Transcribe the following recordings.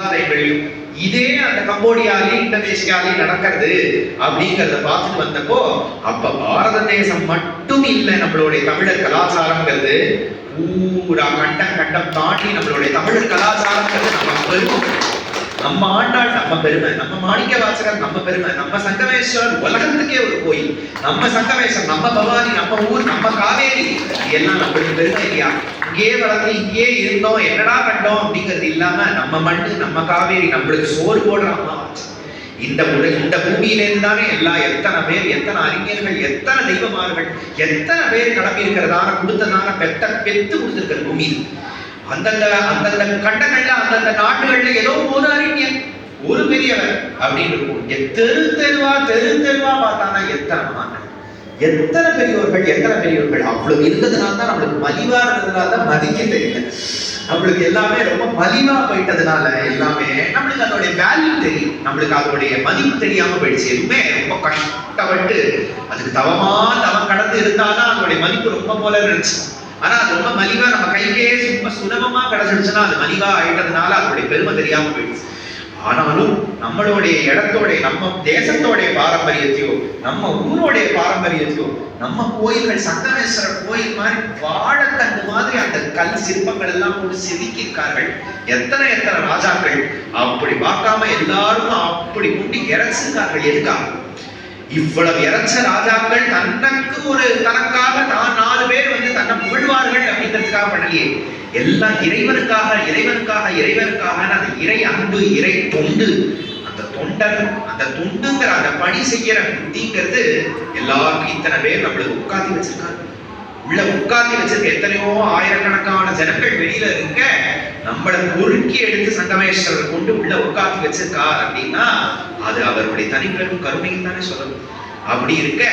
விவாதங்கள் இதே அந்த கம்போடியாலையும் இந்தோனேஷியாலையும் நடக்கிறது அப்படிங்கறத பார்த்துட்டு வந்தப்போ அப்ப பாரத தேசம் மட்டும் இல்லை நம்மளுடைய தமிழர் கலாச்சாரம்ங்கிறது. பூரா கண்டம் கண்டம் தாண்டி நம்மளுடைய தமிழர் கலாச்சாரம்ங்கிறது நம்ம பெருமை. நம்ம ஆண்டாள் நம்ம பெருமை. நம்ம மாணிக்க வாசகர் நம்ம பெருமை. நம்ம சங்கமேஸ்வரர் உலகத்துக்கே ஒரு கோயில். நம்ம சங்கமேஸ்வரர் நம்ம பவானி நம்ம ஊர் நம்ம காவேரி. ஏன்னா எல்லாம் நம்மளுக்கு பெருமை இல்லையா? இங்கேயே வளர்ந்து இங்கேயே இருந்தோம். என்னடா கண்டோம்? அப்படிங்கிறது இல்லாம நம்ம மண்ணு நம்ம காவேரி நம்மளுக்கு சோறு போடுற அம்மா இந்த உல இந்த பூமியிலேருந்து தானே எல்லா எத்தனை பேர் எத்தனை அறிஞர்கள் எத்தனை தெய்வமார்கள் எத்தனை பேர் கிளம்பி இருக்கிறதான கொடுத்ததான பெத்த பெத்து கொடுத்துருக்கிற பூமி அந்தந்த அந்தந்த கண்டங்கள்ல அந்தந்த நாடுகள்ல ஏதோ ஒரு அறிஞர் ஒரு பெரியவர் அப்படின்னு இருக்கும் தெரு தெருவா தெரு தெருவா பார்த்தானா எத்தனை மகான்கள். எத்தனை பெரியவர்கள் எத்தனை பெரியவர்கள் அவ்வளவு இருந்ததுனால தான் நம்மளுக்கு மலிவா இருந்ததுனால தான் மதிக்க தெரியல நம்மளுக்கு எல்லாமே ரொம்ப மலிவா போயிட்டதுனால எல்லாமே நம்மளுக்கு அதோடைய வேல்யூ தெரியும். நம்மளுக்கு அதோடைய மதிப்பு தெரியாம போயிடுச்சு. எதுவுமே ரொம்ப கஷ்டப்பட்டு அதுக்கு தவமா தவம் கடந்து இருந்தாதான் அதோடைய மதிப்பு ரொம்ப போல இருந்துச்சு. ஆனா அது ரொம்ப மலிவா நம்ம கைக்கே சும்மா சுலபமா கிடைச்சிடுச்சுன்னா அது மலிவா ஆயிட்டதுனால அதோடைய பெருமை தெரியாம போயிடுச்சு. ஆனாலும் நம்மளுடைய இடத்தோடைய நம்ம தேசத்தோடைய பாரம்பரியத்தையோ நம்ம ஊரோடைய பாரம்பரியத்தையோ நம்ம கோயில்கள் சங்கமேஸ்வரர் கோயில் மாதிரி வாழைத்தண்டு மாதிரி அந்த கல் சிற்பங்கள் எல்லாம் போட்டு செதுக்கியிருக்கார்கள். எத்தனை எத்தனை ராஜாக்கள் அப்படி பார்க்காம எல்லாரும் அப்படி கொண்டு இறச்சிருக்கார்கள் எதுக்காக? இவ்வளவு இறைச்ச ராஜாக்கள் தனக்கு ஒரு தனக்காக நான் நாலு பேர் வந்து தன்னை புகழ்வார்கள் அப்படிங்கிறதுக்காக பண்ணலையே. எல்லாம் இறைவனுக்காக இறைவனுக்காக இறைவனுக்காக அந்த இறை அன்பு இறை தொண்டு அந்த தொண்டன் அந்த தொண்டுங்கிற அந்த பணி செய்யற புத்திங்கிறது எல்லாருக்கும் இத்தனை பேர் நம்மளுக்கு உட்காந்து வச்சிருக்காங்க. உள்ள உட்கார்ந்து வச்சிருக்க எத்தனையோ ஆயிரக்கணக்கான ஜனங்கள் வெளியில இருக்க நம்மளை பொறுக்கி எடுத்து சங்கமேஸ்வரர் கொண்டு உள்ள உட்கார்ந்து வச்சிருக்கார் அப்படின்னா அது அவருடைய தனிப்பெரும் கருணையும் தானே சொல்லணும். அப்படி இருக்க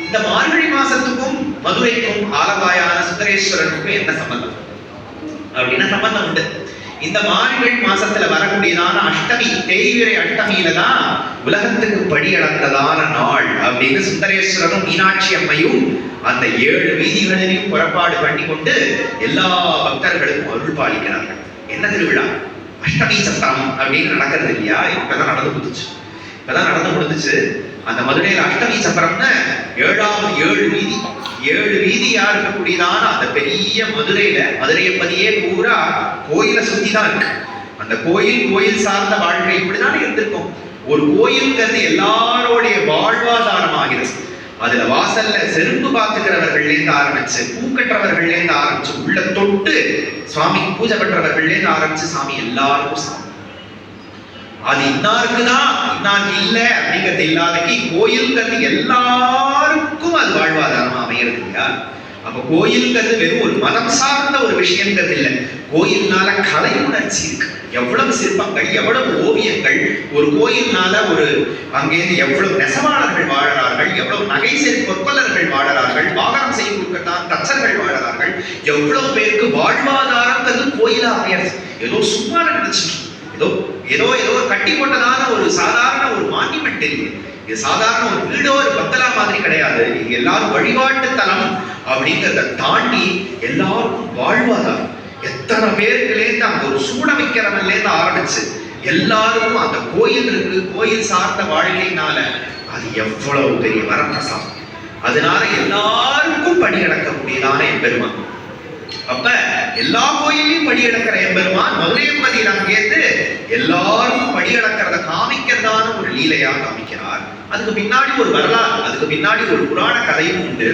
இந்த மார்கழி மாசத்துக்கும் மதுரைக்கும் ஆலவாயான சுந்தரேஸ்வரனுக்கும் என்ன சம்பந்தம்? அப்படின்னா சம்பந்தம் உண்டு. இந்த மார்கழி மாசத்துல வரக்கூடியதான அஷ்டமி தேய்விரை அஷ்டமியில தான் உலகத்துக்கு படி அளந்ததான நாள் அப்படின்னு சுந்தரேஸ்வரரும் மீனாட்சி அம்மையும் அந்த ஏழு வீதிகளிலையும் புறப்பாடு பண்ணி கொண்டு எல்லா பக்தர்களுக்கும் அருள் பாலிக்கிறார்கள். என்ன திருவிழா? அஷ்டமி சத்தம் அப்படின்னு நடக்கிறது இல்லையா? இப்பதான் நடந்து முடிஞ்சுச்சு. இப்பதான் நடந்து முடிஞ்சுச்சு. அந்த மதுரையில அஷ்டமி சத்திரம்னு ஏழாவது ஏழு வீதி. ஏழு வீதியா இருக்கக்கூடியதான அந்த பெரிய மதுரையில மதுரையை பதியே பூரா கோயிலை சுத்தி தான் இருக்கு. அந்த கோயில் கோயில் சார்ந்த வாழ்க்கை இப்படிதான் இருந்திருக்கும். ஒரு கோயில்ங்கிறது எல்லாரோடைய வாழ்வாதாரமாகிறது. அதுல வாசல்ல செருப்பு பார்த்துக்கிறவர்கள்ல இருந்து ஆரம்பிச்சு பூக்கற்றவர்கள்ல ஆரம்பிச்சு உள்ள தொட்டு சுவாமி பூஜை பண்றவர்கள்ல ஆரம்பிச்சு சாமி எல்லாருக்கும் சாமி. அது இன்னாருக்குதான் இன்னாருக்கு இல்லை அப்படிங்கிறது இல்லாதக்கு கோயில்ங்கிறது எல்லாருக்கும் அது வாழ்வாதாரமா அமையிறது இல்லையா? அப்ப கோயில்ங்கிறது வெறும் ஒரு மதம் சார்ந்த ஒரு விஷயங்கிறது இல்லை. கோயில்னால கலை உணர்ச்சி இருக்கு. எவ்வளவு சிற்பங்கள் எவ்வளவு ஓவியங்கள் ஒரு கோயில்னால ஒரு அங்கேருந்து எவ்வளவு நெசவாளர்கள் வாழறார்கள் எவ்வளவு நகை செய் பொற்பலர்கள் வாழறார்கள் வாகனம் செய்யும் கொடுக்கத்தான் தச்சர்கள் வாழறார்கள் எவ்வளவு பேருக்கு வாழ்வாதாரங்கிறது கோயிலா அமையாது ஏதோ சும்மா நடந்துச்சு ஏதோ ஏதோ ஏதோ கட்டி போட்டதான ஒரு சாதாரண ஒரு மான்யூமெண்ட் இல்லை இது சாதாரண ஒரு வீடோ ஒரு பத்தலா மாதிரி கிடையாது. இது எல்லாரும் வழிபாட்டு தலம் அப்படிங்கிறத தாண்டி எல்லாருக்கும் வாழ்வாதாரம் எத்தனை பேருக்குலேருந்து அங்க ஒரு சூடமைக்கிறவன்லேருந்து ஆரம்பிச்சு எல்லாருக்கும் அந்த கோயில் இருக்கு கோயில் சார்ந்த வாழ்க்கையினால அது எவ்வளவு பெரிய வரப்பிரசாதம். அதனால எல்லாருக்கும் படி நடக்கக்கூடியதான எம்பெருமான். அப்ப எல்லா கோயிலையும் படி அடக்கிற எம்பெருமான் மதுரையம்பதியில் அங்கேருந்து எல்லாரும் படி அடக்கிறத காமிக்கிறதான ஒரு லீலையாக காமிக்கிறார். அதுக்கு பின்னாடி ஒரு வரலாறு அதுக்கு பின்னாடி ஒரு புராண கதையும் உண்டு.